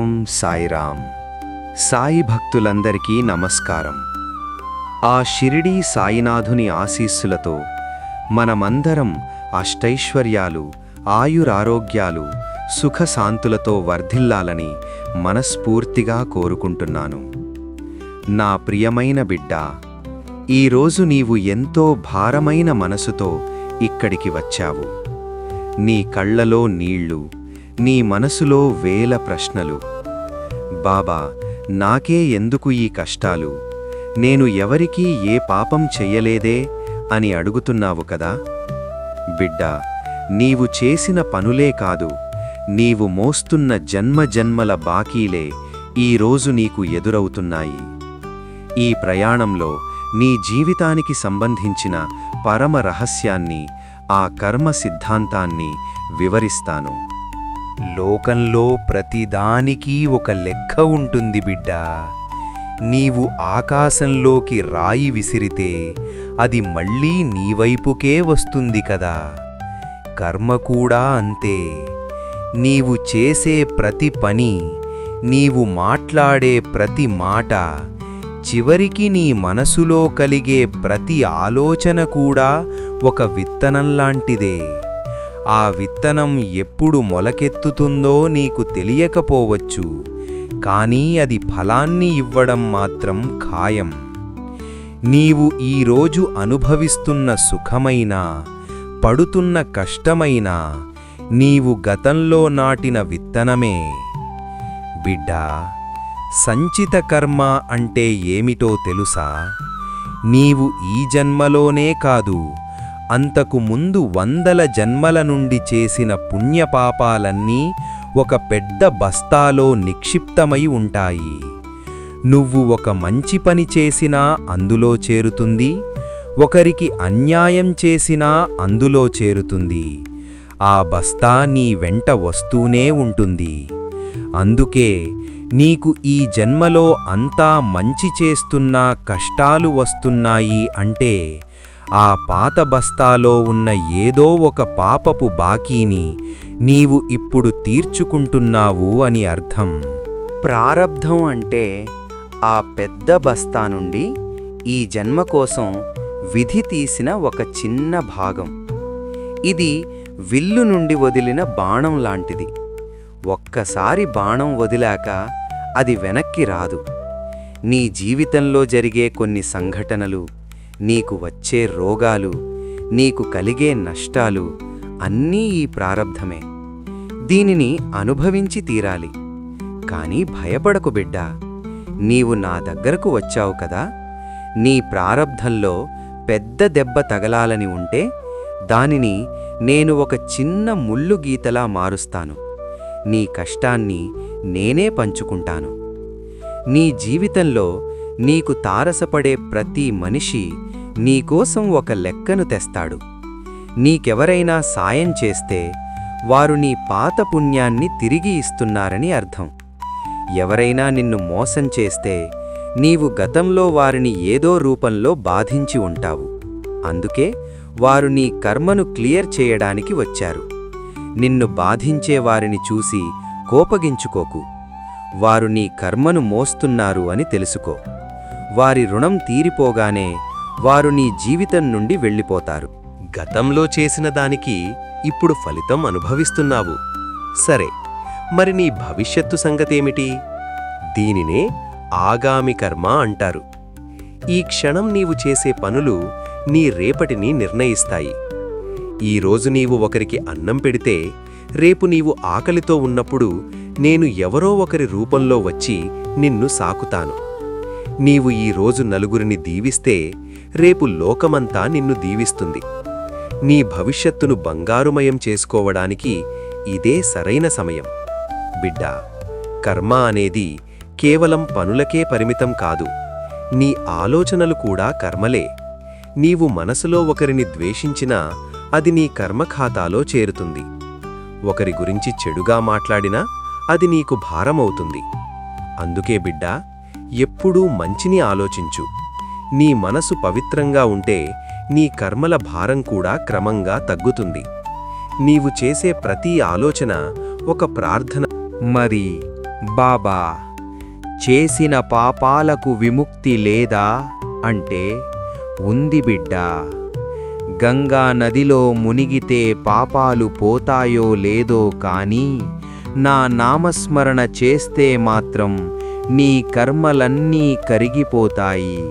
ఓం సాయిరామ్. సాయి భక్తులందరికీ నమస్కారం. ఆ షిరిడీ సాయినాథుని ఆశీస్సులతో మనమందరం అష్టైశ్వర్యాలు ఆయురారోగ్యాలు సుఖశాంతులతో వర్ధిల్లాలని మనస్ఫూర్తిగా కోరుకుంటున్నాను. నా ప్రియమైన బిడ్డ ఈరోజు నీవు ఎంతో భారమైన మనసుతో ఇక్కడికి వచ్చావు. నీ కళ్ళలో నీళ్ళు నీ మనసులో వేల ప్రశ్నలు. బాబా నాకే ఎందుకు ఈ కష్టాలు? నేను ఎవరికీ ఏ పాపం చెయ్యలేదే అని అడుగుతున్నావు కదా? బిడ్డా నీవు చేసిన పనులే కాదు. నీవు మోస్తున్న జన్మజన్మల బాకీలే ఈరోజు నీకు ఎదురవుతున్నాయి. ఈ ప్రయాణంలో నీ జీవితానికి సంబంధించిన పరమ రహస్యాన్ని ఆ కర్మ సిద్ధాంతాన్ని వివరిస్తాను. లోకంలో ప్రతిదానికి ఒక లెక్క ఉంటుంది బిడ్డా. నీవు ఆకాశంలోకి రాయి విసిరితే అది మళ్ళీ నీవైపుకే వస్తుంది కదా. కర్మ కూడా అంతే. నీవు చేసే ప్రతి పని నీవు మాట్లాడే ప్రతి మాట చివరికి నీ మనసులో కలిగే ప్రతి ఆలోచన కూడా ఒక విత్తనంలాంటిదే. ఆ విత్తనం ఎప్పుడు మొలకెత్తుతుందో నీకు తెలియకపోవచ్చు కానీ అది ఫలాన్ని ఇవ్వడం మాత్రం ఖాయం. నీవు ఈరోజు అనుభవిస్తున్న సుఖమైన పడుతున్న కష్టమైన నీవు గతంలో నాటిన విత్తనమే. బిడ్డా సంచిత కర్మ అంటే ఏమిటో తెలుసా? నీవు ఈ జన్మలోనే కాదు అంతకు ముందు వందల జన్మల నుండి చేసిన పుణ్యపాపాలన్నీ ఒక పెద్ద బస్తాలో నిక్షిప్తమై ఉంటాయి. నువ్వు ఒక మంచి పని చేసినా అందులో చేరుతుంది. ఒకరికి అన్యాయం చేసినా అందులో చేరుతుంది. ఆ బస్తా నీ వెంట వస్తూనే ఉంటుంది. అందుకే నీకు ఈ జన్మలో అంతా మంచి చేస్తున్నా కష్టాలు వస్తున్నాయి అంటే ఆ పాత బస్తాలో ఉన్న ఏదో ఒక పాపపు బాకీని నీవు ఇప్పుడు తీర్చుకుంటున్నావు అని అర్థం. ప్రారబ్ధం అంటే ఆ పెద్ద బస్తా నుండి ఈ జన్మ కోసం విధి తీసిన ఒక చిన్న భాగం. ఇది విల్లు నుండి వదిలిన బాణం లాంటిది. ఒక్కసారి బాణం వదిలాక అది వెనక్కి రాదు. నీ జీవితంలో జరిగే కొన్ని సంఘటనలు నీకు వచ్చే రోగాలు నీకు కలిగే నష్టాలు అన్నీ ఈ ప్రారబ్ధమే దీనిని అనుభవించి తీరాలి. కానీ భయపడకు బిడ్డా. నీవు నా దగ్గరకు వచ్చావు కదా. నీ ప్రారబ్ధంలో పెద్ద దెబ్బ తగలాలని ఉంటే దానిని నేను ఒక చిన్న ముళ్ళు గీతలా మారుస్తాను. నీ కష్టాన్ని నేనే పంచుకుంటాను. నీ జీవితంలో నీకు తారసపడే ప్రతి మనిషి నీకోసం ఒక లెక్కను తెస్తాడు. నీకెవరైనా సాయం చేస్తే వారు నీ పాత పుణ్యాన్ని తిరిగి ఇస్తున్నారని అర్థం. ఎవరైనా నిన్ను మోసం చేస్తే నీవు గతంలో వారిని ఏదో రూపంలో బాధించి ఉంటావు. అందుకే వారు నీ కర్మను క్లియర్ చేయడానికి వచ్చారు. నిన్ను బాధించే వారిని చూసి కోపగించుకోకు. వారు నీ కర్మను మోస్తున్నారు అని తెలుసుకో. వారి రుణం తీరిపోగానే వారు నీ జీవితం నుండి వెళ్ళిపోతారు. గతంలో చేసిన దానికి ఇప్పుడు ఫలితం అనుభవిస్తున్నావు. సరే మరి నీ భవిష్యత్తు సంగతేమిటి? దీనినే ఆగామి కర్మ అంటారు. ఈ క్షణం నీవు చేసే పనులు నీ రేపటిని నిర్ణయిస్తాయి. ఈరోజు నీవు ఒకరికి అన్నం పెడితే రేపు నీవు ఆకలితో ఉన్నప్పుడు నేను ఎవరో ఒకరి రూపంలో వచ్చి నిన్ను సాకుతాను. నీవు ఈరోజు నలుగురిని దీవిస్తే రేపు లోకమంతా నిన్ను దీవిస్తుంది. నీ భవిష్యత్తును బంగారుమయం చేసుకోవడానికి ఇదే సరైన సమయం. బిడ్డా కర్మ అనేది కేవలం పనులకే పరిమితం కాదు. నీ ఆలోచనలు కూడా కర్మలే. నీవు మనసులో ఒకరిని ద్వేషించినా అది నీ కర్మఖాతాలో చేరుతుంది. ఒకరి గురించి చెడుగా మాట్లాడినా అది నీకు భారమవుతుంది. అందుకే బిడ్డా ఎప్పుడూ మంచిని ఆలోచించు. నీ మనసు పవిత్రంగా ఉంటే నీ కర్మల భారం కూడా క్రమంగా తగ్గుతుంది. నీవు చేసే ప్రతి ఆలోచన ఒక ప్రార్థన. మరి బాబా చేసిన పాపాలకు విముక్తి లేదా? అంటే ఉంది బిడ్డా. గంగా నదిలో మునిగితే పాపాలు పోతాయో లేదో కానీ నా నామస్మరణ చేస్తే మాత్రం నీ కర్మలన్నీ కరిగిపోతాయి.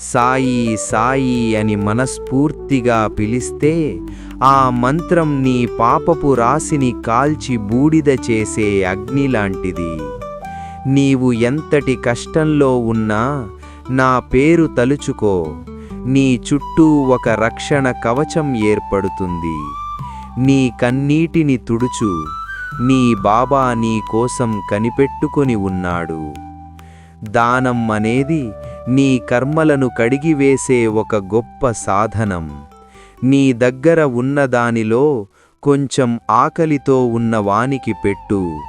సాయి సాయి అని మనస్ఫూర్తిగా పిలిస్తే ఆ మంత్రం నీ పాపపు రాశిని కాల్చి బూడిద చేసే అగ్ని లాంటిది. నీవు ఎంతటి కష్టంలో ఉన్నా నా పేరు తలుచుకో. నీ చుట్టూ ఒక రక్షణ కవచం ఏర్పడుతుంది. నీ కన్నీటిని తుడుచు. నీ బాబా నీ కోసం కనిపెట్టుకొని ఉన్నాడు. దానం అనేది నీ కర్మలను కడిగివేసే ఒక గొప్ప సాధనం. నీ దగ్గర ఉన్నదానిలో కొంచెం ఆకలితో ఉన్న వానికి పెట్టు.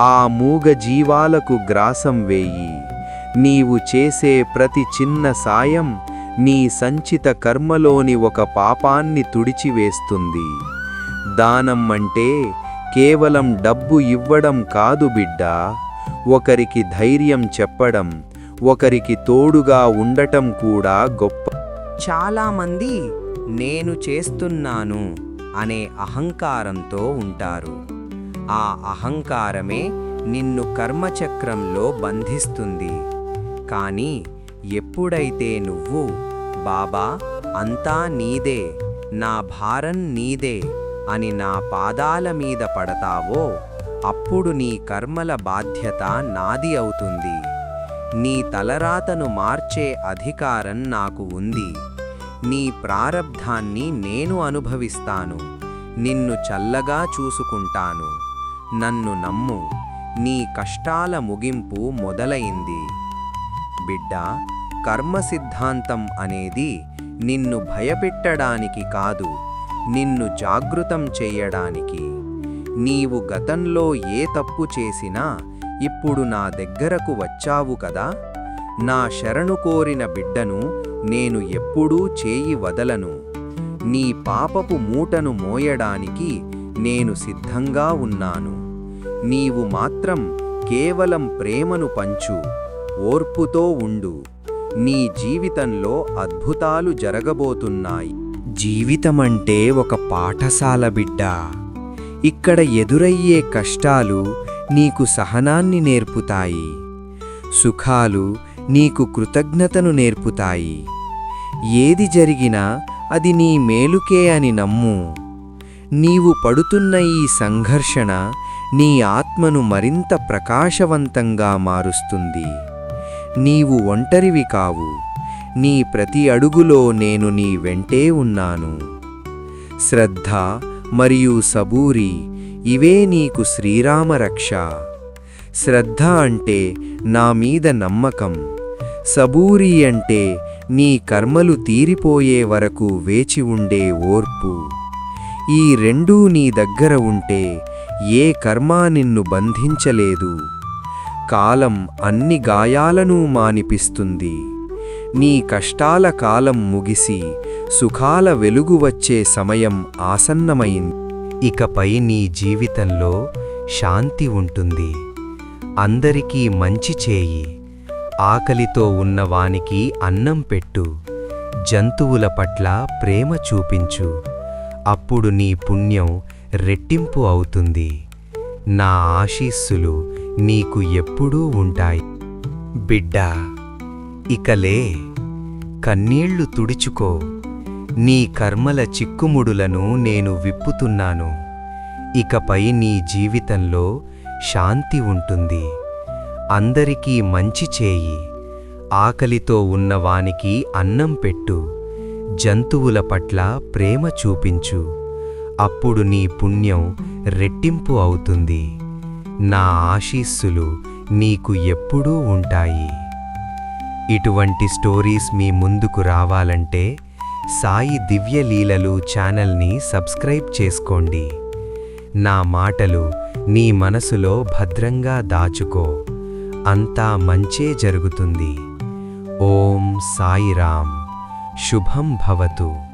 ఆ మూగ జీవాలకు గ్రాసం వేయి. నీవు చేసే ప్రతి చిన్న సాయం నీ సంచిత కర్మలోని ఒక పాపాన్ని తుడిచివేస్తుంది. దానం అంటే కేవలం డబ్బు ఇవ్వడం కాదు బిడ్డా. ఒకరికి ధైర్యం చెప్పడం ఒకరికి తోడుగా ఉండటం కూడా గొప్ప. చాలామంది నేను చేస్తున్నాను అనే అహంకారంతో ఉంటారు. ఆ అహంకారమే నిన్ను కర్మచక్రంలో బంధిస్తుంది. కానీ ఎప్పుడైతే నువ్వు బాబా అంతా నీదే నా భారం నీదే అని నా పాదాల మీద పడతావో అప్పుడు నీ కర్మల బాధ్యత నాది అవుతుంది. నీ తలరాతను మార్చే అధికారం నాకు ఉంది. నీ ప్రారబ్ధాన్ని నేను అనుభవిస్తాను. నిన్ను చల్లగా చూసుకుంటాను. నన్ను నమ్ము. నీ కష్టాల ముగింపు మొదలైంది. బిడ్డా కర్మ సిద్ధాంతం అనేది నిన్ను భయపెట్టడానికి కాదు. నిన్ను జాగృతం చెయ్యడానికి నీవు గతంలో ఏ తప్పు చేసినా ఇప్పుడు నా దగ్గరకు వచ్చావు కదా. నా శరణు కోరిన బిడ్డను నేను ఎప్పుడూ చేయి వదలను. నీ పాపపు మూటను మోయడానికి నేను సిద్ధంగా ఉన్నాను. నీవు మాత్రం కేవలం ప్రేమను పంచు ఓర్పుతో ఉండు. నీ జీవితంలో అద్భుతాలు జరగబోతున్నాయి. జీవితమంటే ఒక పాఠశాల బిడ్డ. ఇక్కడ ఎదురయ్యే కష్టాలు నీకు సహనాన్ని నేర్పుతాయి. సుఖాలు నీకు కృతజ్ఞతను నేర్పుతాయి. ఏది జరిగినా అది నీ మేలుకే అని నమ్ము. నీవు పడుతున్న ఈ సంఘర్షణ నీ ఆత్మను మరింత ప్రకాశవంతంగా మారుస్తుంది. నీవు ఒంటరివి కావు. నీ ప్రతి అడుగులో నేను నీ వెంటే ఉన్నాను. శ్రద్ధ మరియు సబూరి ఇవే నీకు శ్రీరామ రక్ష శ్రద్ధ అంటే నా మీద నమ్మకం. సబూరి అంటే నీ కర్మలు తీరిపోయే వరకు వేచి ఉండే ఓర్పు. ఈ రెండూ నీ దగ్గర ఉంటే ఏ కర్మ నిన్ను బంధించలేదు. కాలం అన్ని గాయాలను మానిపిస్తుంది. నీ కష్టాల కాలం ముగిసి సుఖాల వెలుగు వచ్చే సమయం ఆసన్నమైంది. ఇకపై నీ జీవితంలో శాంతి ఉంటుంది. అందరికీ మంచి చేయి. ఆకలితో ఉన్నవానికి అన్నం పెట్టు. జంతువుల పట్ల ప్రేమ చూపించు. అప్పుడు నీ పుణ్యం రెట్టింపు అవుతుంది. నా ఆశీస్సులు నీకు ఎప్పుడూ ఉంటాయి. బిడ్డా ఇకలే కన్నీళ్ళు తుడుచుకో. నీ కర్మల చిక్కుముడులను నేను విప్పుతున్నాను. ఇకపై నీ జీవితంలో శాంతి ఉంటుంది. అందరికీ మంచి చేయి. ఆకలితో ఉన్నవానికి అన్నం పెట్టు. జంతువుల పట్ల ప్రేమ చూపించు. అప్పుడు నీ పుణ్యం రెట్టింపు అవుతుంది. నా ఆశీస్సులు నీకు ఎప్పుడూ ఉంటాయి. ఇటువంటి స్టోరీస్ మీ ముందుకు రావాలంటే సాయి దివ్యలీలలు ఛానల్ని సబ్స్క్రైబ్ చేసుకోండి. నా మాటలు నీ మనసులో భద్రంగా దాచుకో. అంతా మంచే జరుగుతుంది. ఓం సాయిరాం శుభం భవతు.